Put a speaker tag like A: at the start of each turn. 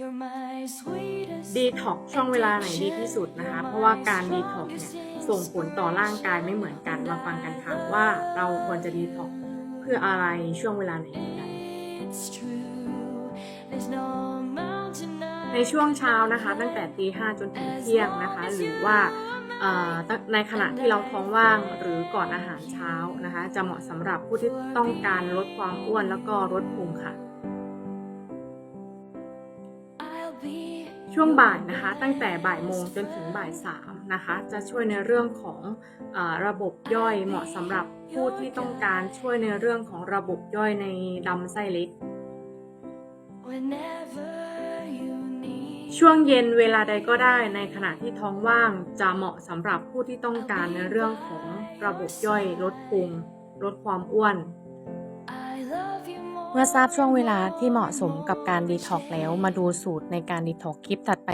A: You're my sweetest
B: ดีท็อกช่วงเวลาไหนดีที่สุดนะคะ เพราะว่าการดีท็อกเนี่ยส่งผลต่อร่างกายไม่เหมือนกันมาฟังกันค่ะว่าเราควรจะดีท็อกเพื่ออะไรช่วงเวลาไหนดีกัน
A: It's true. There's no mountain
B: ในช่วงเช้านะคะ ตั้งแต่ตีห้าจนถึงเที่ยงนะคะ หรือว่าเอ่อในขณะที่เราท้องว่างหรือก่อนอาหารเช้านะคะ จะเหมาะสำหรับผู้ที่ต้องการลดความอ้วนแล้วก็ลดพุงค่ะ
A: I'll be
B: ช่วงบ่ายนะคะตั้งแต่บ่ายโมงจนถึงบ่ายสามนะคะจะช่วยในเรื่องของอระบบย่อยเหมาะสำหรับผู้ที่ต้องการช่วยในเรื่องของระบบย่อยในลำไส้เล็ก ช่วงเย็นเวลาใดก็ได้ในขณะที่ท้องว่างจะเหมาะสำหรับผู้ที่ต้องการในเรื่องของระบบย่อยลดพุงลดความอ้วน
C: เมื่อทราบช่วงเวลาที่เหมาะสมกับการดีท็อกแล้ว มาดูสูตรในการดีท็อกคลิปถัดไป